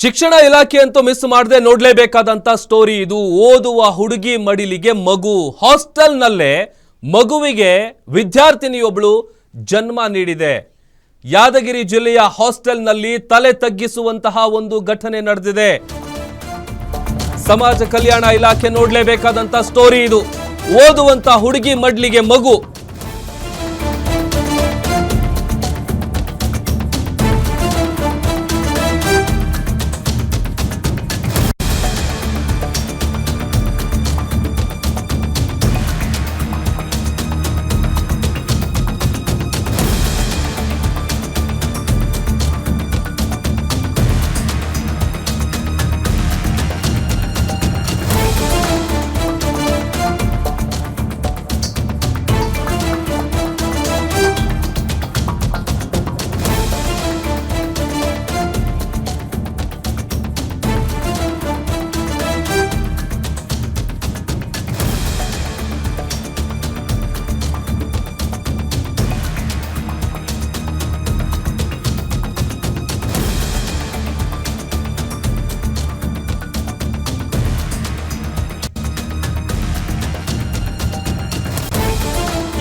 ಶಿಕ್ಷಣ ಇಲಾಖೆ ಅಂತೂ ಮಿಸ್ ಮಾಡದೆ ನೋಡಲೇಬೇಕಾದಂಥ ಸ್ಟೋರಿ ಇದು. ಓದುವ ಹುಡುಗಿ ಮಡಿಲಿಗೆ ಮಗು. ಹಾಸ್ಟೆಲ್ನಲ್ಲೇ ಮಗುವಿಗೆ ವಿದ್ಯಾರ್ಥಿನಿಯೊಬ್ಬಳು ಜನ್ಮ ನೀಡಿದೆ. ಯಾದಗಿರಿ ಜಿಲ್ಲೆಯ ಹಾಸ್ಟೆಲ್ನಲ್ಲಿ ತಲೆ ತಗ್ಗಿಸುವಂತಹ ಒಂದು ಘಟನೆ ನಡೆದಿದೆ. ಸಮಾಜ ಕಲ್ಯಾಣ ಇಲಾಖೆ ನೋಡಲೇಬೇಕಾದಂಥ ಸ್ಟೋರಿ ಇದು. ಓದುವಂತ ಹುಡುಗಿ ಮಡ್ಲಿಗೆ ಮಗು.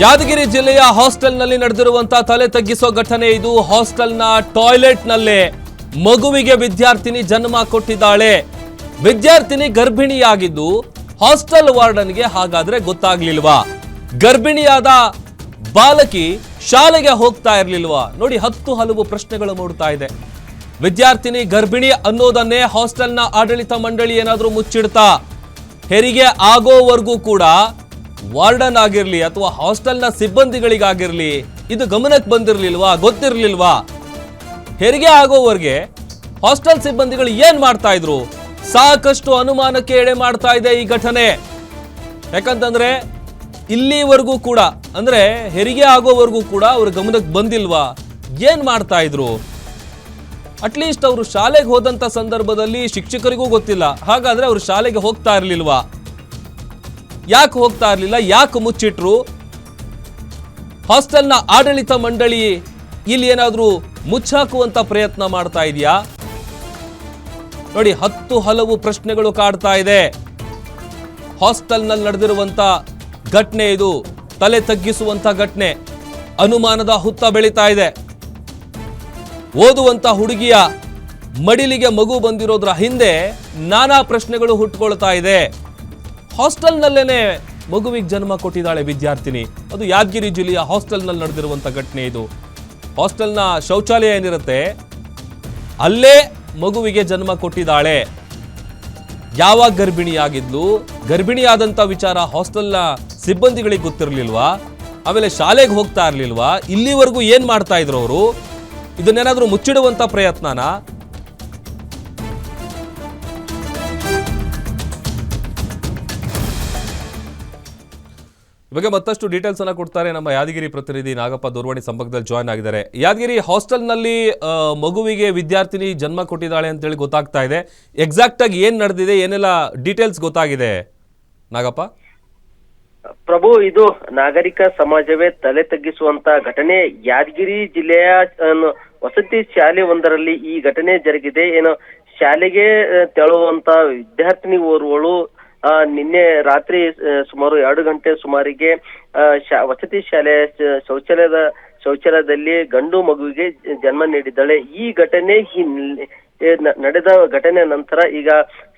ಯಾದಗಿರಿ ಜಿಲ್ಲೆಯ ಹಾಸ್ಟೆಲ್ನಲ್ಲಿ ನಡೆದಿರುವಂತಹ ತಲೆ ತಗ್ಗಿಸೋ ಘಟನೆ ಇದು. ಹಾಸ್ಟೆಲ್ನ ಟಾಯ್ಲೆಟ್ನಲ್ಲೇ ಮಗುವಿಗೆ ವಿದ್ಯಾರ್ಥಿನಿ ಜನ್ಮ ಕೊಟ್ಟಿದ್ದಾಳೆ. ವಿದ್ಯಾರ್ಥಿನಿ ಗರ್ಭಿಣಿಯಾಗಿದ್ದು ಹಾಸ್ಟೆಲ್ ವಾರ್ಡನ್ಗೆ ಹಾಗಾದ್ರೆ ಗೊತ್ತಾಗ್ಲಿಲ್ವಾ? ಗರ್ಭಿಣಿಯಾದ ಬಾಲಕಿ ಶಾಲೆಗೆ ಹೋಗ್ತಾ ಇರ್ಲಿಲ್ವಾ? ನೋಡಿ ಹತ್ತು ಹಲವು ಪ್ರಶ್ನೆಗಳು ಮೂಡ್ತಾ ಇದೆ. ವಿದ್ಯಾರ್ಥಿನಿ ಗರ್ಭಿಣಿ ಅನ್ನೋದನ್ನೇ ಹಾಸ್ಟೆಲ್ನ ಆಡಳಿತ ಮಂಡಳಿ ಏನಾದರೂ ಮುಚ್ಚಿಡ್ತಾ? ಹೆರಿಗೆ ಆಗೋವರೆಗೂ ಕೂಡ ವಾರ್ಡನ್ ಆಗಿರಲಿ ಅಥವಾ ಹಾಸ್ಟೆಲ್ನ ಸಿಬ್ಬಂದಿಗಳಿಗಾಗಿರಲಿ, ಇದು ಗಮನಕ್ಕೆ ಬಂದಿರಲಿಲ್ವಾ, ಗೊತ್ತಿರಲಿಲ್ವಾ? ಹೆರಿಗೆ ಆಗೋವರೆಗೆ ಹಾಸ್ಟೆಲ್ ಸಿಬ್ಬಂದಿಗಳು ಏನ್ ಮಾಡ್ತಾ ಇದ್ರು? ಸಾಕಷ್ಟು ಅನುಮಾನಕ್ಕೆ ಎಡೆ ಮಾಡ್ತಾ ಇದೆ ಈ ಘಟನೆ. ಯಾಕಂತಂದ್ರೆ, ಇಲ್ಲಿವರೆಗೂ ಕೂಡ, ಅಂದ್ರೆ ಹೆರಿಗೆ ಆಗೋವರೆಗೂ ಕೂಡ ಅವ್ರ ಗಮನಕ್ಕೆ ಬಂದಿಲ್ವಾ? ಏನ್ ಮಾಡ್ತಾ ಇದ್ರು? ಅಟ್ಲೀಸ್ಟ್ ಅವರು ಶಾಲೆಗೆ ಹೋದಂತ ಸಂದರ್ಭದಲ್ಲಿ ಶಿಕ್ಷಕರಿಗೂ ಗೊತ್ತಿಲ್ಲ. ಹಾಗಾದ್ರೆ ಅವರು ಶಾಲೆಗೆ ಹೋಗ್ತಾ ಇರ್ಲಿಲ್ವಾ? ಯಾಕೆ ಹೋಗ್ತಾ ಇರಲಿಲ್ಲ, ಯಾಕೆ ಮುಚ್ಚಿಟ್ರು? ಹಾಸ್ಟೆಲ್ನ ಆಡಳಿತ ಮಂಡಳಿ ಇಲ್ಲಿ ಏನಾದರೂ ಮುಚ್ಚಾಕುವಂತ ಪ್ರಯತ್ನ ಮಾಡ್ತಾ ಇದೆಯಾ? ನೋಡಿ, ಹತ್ತು ಹಲವು ಪ್ರಶ್ನೆಗಳು ಕಾಡ್ತಾ ಇದೆ. ಹಾಸ್ಟೆಲ್ನಲ್ಲಿ ನಡೆದಿರುವಂತ ಘಟನೆ ಇದು, ತಲೆ ತಗ್ಗಿಸುವಂತ ಘಟನೆ. ಅನುಮಾನದ ಹುತ್ತ ಬೆಳೀತಾ ಇದೆ. ಓದುವಂತ ಹುಡುಗಿಯ ಮಡಿಲಿಗೆ ಮಗು ಬಂದಿರೋದ್ರ ಹಿಂದೆ ನಾನಾ ಪ್ರಶ್ನೆಗಳು ಹುಟ್ಕೊಳ್ತಾ ಇದೆ. ಹಾಸ್ಟೆಲ್ನಲ್ಲೇನೆ ಮಗುವಿಗೆ ಜನ್ಮ ಕೊಟ್ಟಿದ್ದಾಳೆ ವಿದ್ಯಾರ್ಥಿನಿ. ಅದು ಯಾದಗಿರಿ ಜಿಲ್ಲೆಯ ಹಾಸ್ಟೆಲ್ನಲ್ಲಿ ನಡೆದಿರುವಂಥ ಘಟನೆ ಇದು. ಹಾಸ್ಟೆಲ್ನ ಶೌಚಾಲಯ ಏನಿರುತ್ತೆ? ಅಲ್ಲೇ ಮಗುವಿಗೆ ಜನ್ಮ ಕೊಟ್ಟಿದ್ದಾಳೆ. ಯಾವಾಗ ಗರ್ಭಿಣಿಯಾಗಿದ್ಲು? ಗರ್ಭಿಣಿಯಾದಂಥ ವಿಚಾರ ಹಾಸ್ಟೆಲ್ನ ಸಿಬ್ಬಂದಿಗಳಿಗೆ ಗೊತ್ತಿರಲಿಲ್ವಾ? ಆಮೇಲೆ ಶಾಲೆಗೆ ಹೋಗ್ತಾ ಇರಲಿಲ್ವಾ? ಇಲ್ಲಿವರೆಗೂ ಏನು ಮಾಡ್ತಾ ಇದ್ರು ಅವರು? ಇದನ್ನೇನಾದರೂ ಮುಚ್ಚಿಡುವಂತ ಪ್ರಯತ್ನನಾ? ಬಗ್ಗೆ ಮತ್ತಷ್ಟು ಡೀಟೇಲ್ಸ್ ಅನ್ನ ಕೊಡ್ತಾರೆ ನಮ್ಮ ಯಾದಗಿರಿ ಪ್ರತಿನಿಧಿ ನಾಗಪ್ಪ ದೂರವಾಣಿ ಸಂಪರ್ಕದಲ್ಲಿ ಜಾಯ್ನ್ ಆಗಿದ್ದಾರೆ. ಯಾದಗಿರಿ ಹಾಸ್ಟೆಲ್ನಲ್ಲಿ ಮಗುವಿಗೆ ವಿದ್ಯಾರ್ಥಿನಿ ಜನ್ಮ ಕೊಟ್ಟಿದ್ದಾಳೆ ಅಂತೇಳಿ ಗೊತ್ತಾಗ್ತಾ ಇದೆ. ಎಕ್ಸಾಕ್ಟ್ ಆಗಿ ಏನ್ ನಡೆದಿದೆ, ಏನೆಲ್ಲ ಡೀಟೇಲ್ಸ್ ಗೊತ್ತಾಗಿದೆ? ನಾಗಪ್ಪ? ಪ್ರಭು, ಇದು ನಾಗರಿಕ ಸಮಾಜವೇ ತಲೆ ತಗ್ಗಿಸುವಂತ ಘಟನೆ. ಯಾದಗಿರಿ ಜಿಲ್ಲೆಯ ವಸತಿ ಶಾಲೆ ಒಂದರಲ್ಲಿ ಈ ಘಟನೆ ಜರುಗಿದೆ. ಏನು, ಶಾಲೆಗೆ ತೆಳುವಂತ ವಿದ್ಯಾರ್ಥಿನಿ ಓರ್ವಳು ನಿನ್ನೆ ರಾತ್ರಿ ಸುಮಾರು ಎರಡು ಗಂಟೆ ಸುಮಾರಿಗೆ ವಸತಿ ಶಾಲೆಯ ಶೌಚಾಲಯದ ಶೌಚಾಲಯದಲ್ಲಿ ಗಂಡು ಮಗುವಿಗೆ ಜನ್ಮ ನೀಡಿದ್ದಾಳೆ. ಈ ಘಟನೆ ಹಿನ್ನೆ ಏ, ನ- ನಡೆದ ಘಟನೆ ನಂತರ ಈಗ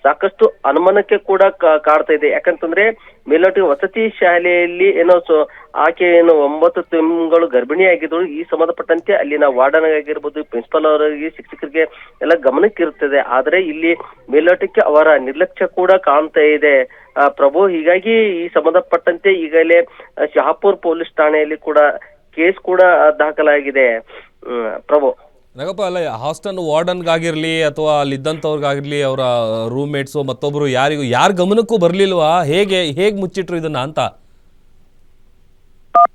ಸಾಕಷ್ಟು ಅನುಮಾನಕ್ಕೆ ಕೂಡ ಕಾಡ್ತಾ ಇದೆ. ಯಾಕಂತಂದ್ರೆ ಮೇಲ್ನೋಟಿ ವಸತಿ ಶಾಲೆಯಲ್ಲಿ ಏನೋ ಸೊ, ಆಕೆ ಏನು ಒಂಬತ್ತು ತಿಂಗಳು ಗರ್ಭಿಣಿಯಾಗಿದ್ದಳು. ಈ ಸಂಬಂಧಪಟ್ಟಂತೆ ಅಲ್ಲಿನ ವಾರ್ಡನ್ ಆಗಿರ್ಬೋದು, ಪ್ರಿನ್ಸಿಪಲ್ ಅವರಿಗೆ ಶಿಕ್ಷಕರಿಗೆ ಎಲ್ಲ ಗಮನಕ್ಕೆ ಇರುತ್ತದೆ ಆದ್ರೆ ಇಲ್ಲಿ ಮೇಲ್ನೋಟಕ್ಕೆ ಅವರ ನಿರ್ಲಕ್ಷ್ಯ ಕೂಡ ಕಾಣ್ತಾ ಇದೆ. ಪ್ರಭು, ಹೀಗಾಗಿ ಈ ಸಂಬಂಧಪಟ್ಟಂತೆ ಈಗಲೇ ಶಹಾಪುರ್ ಪೊಲೀಸ್ ಠಾಣೆಯಲ್ಲಿ ಕೂಡ ಕೇಸ್ ಕೂಡ ದಾಖಲಾಗಿದೆ. ಪ್ರಭು. ನಾಗಪ್ಪ, ಅಲ್ಲ, ಹಾಸ್ಟೆಲ್ ವಾರ್ಡನ್ಗಾಗಿರಲಿ ಅಥವಾ ಅಲ್ಲಿದ್ದಂಥವ್ರಿಗಾಗಿರಲಿ, ಅವರ ರೂಮ್ಮೇಟ್ಸು ಮತ್ತೊಬ್ಬರು ಯಾರಿಗೂ, ಯಾರ ಗಮನಕ್ಕೂ ಬರಲಿಲ್ವಾ? ಹೇಗೆ ಹೇಗೆ ಮುಚ್ಚಿಟ್ರು ಇದನ್ನ ಅಂತ?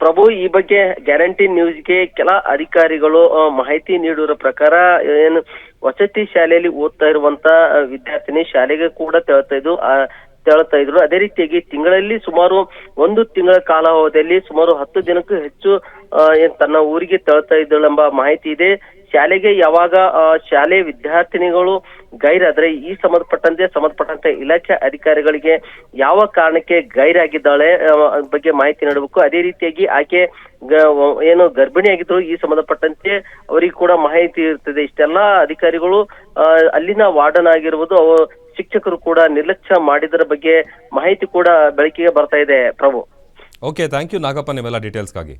ಪ್ರಭು, ಈ ಬಗ್ಗೆ ಗ್ಯಾರಂಟಿ ನ್ಯೂಸ್ಗೆ ಕೆಲ ಅಧಿಕಾರಿಗಳು ಮಾಹಿತಿ ನೀಡಿರೋ ಪ್ರಕಾರ, ಏನು ವಸತಿ ಶಾಲೆಯಲ್ಲಿ ಓದ್ತಾ ಇರುವಂತ ವಿದ್ಯಾರ್ಥಿನಿ ಶಾಲೆಗೆ ಕೂಡ ತೆರಳ್ತಾ ಇದ್ದು ಆ, ತೆರಳ್ತಾ ಇದ್ರು. ಅದೇ ರೀತಿಯಾಗಿ ತಿಂಗಳಲ್ಲಿ ಸುಮಾರು ಒಂದು ತಿಂಗಳ ಕಾಲಾವಧಿಯಲ್ಲಿ ಸುಮಾರು ಹತ್ತು ದಿನಕ್ಕೂ ಹೆಚ್ಚು ತನ್ನ ಊರಿಗೆ ತೆಳ್ತಾ ಇದ್ದಳು ಎಂಬ ಮಾಹಿತಿ ಇದೆ. ಶಾಲೆಗೆ ಯಾವಾಗ ಶಾಲೆ ವಿದ್ಯಾರ್ಥಿನಿಗಳು ಗೈರಾದ್ರೆ ಈ ಸಂಬಂಧಪಟ್ಟಂತೆ ಸಂಬಂಧಪಟ್ಟಂತೆ ಇಲಾಖೆ ಅಧಿಕಾರಿಗಳಿಗೆ ಯಾವ ಕಾರಣಕ್ಕೆ ಗೈರಾಗಿದ್ದಾಳೆ ಬಗ್ಗೆ ಮಾಹಿತಿ ನೀಡಬೇಕು. ಅದೇ ರೀತಿಯಾಗಿ ಆಕೆ ಏನು ಗರ್ಭಿಣಿಯಾಗಿದ್ರು ಈ ಸಂಬಂಧಪಟ್ಟಂತೆ ಅವರಿಗೆ ಕೂಡ ಮಾಹಿತಿ ಇರ್ತದೆ. ಇಷ್ಟೆಲ್ಲಾ ಅಧಿಕಾರಿಗಳು ಅಲ್ಲಿನ ವಾರ್ಡನ್ ಆಗಿರ್ಬೋದು ಶಿಕ್ಷಕರು ಕೂಡ ನಿರ್ಲಕ್ಷ್ಯ ಮಾಡಿದರ ಬಗ್ಗೆ ಮಾಹಿತಿ ಕೂಡ ಬೆಳಕಿಗೆ ಬರ್ತಾ ಇದೆ Prabhu. Okay thank you Nagappa ನಿಮ್ಮೆಲ್ಲ ಡೀಟೇಲ್ಸ್ಗಾಗಿ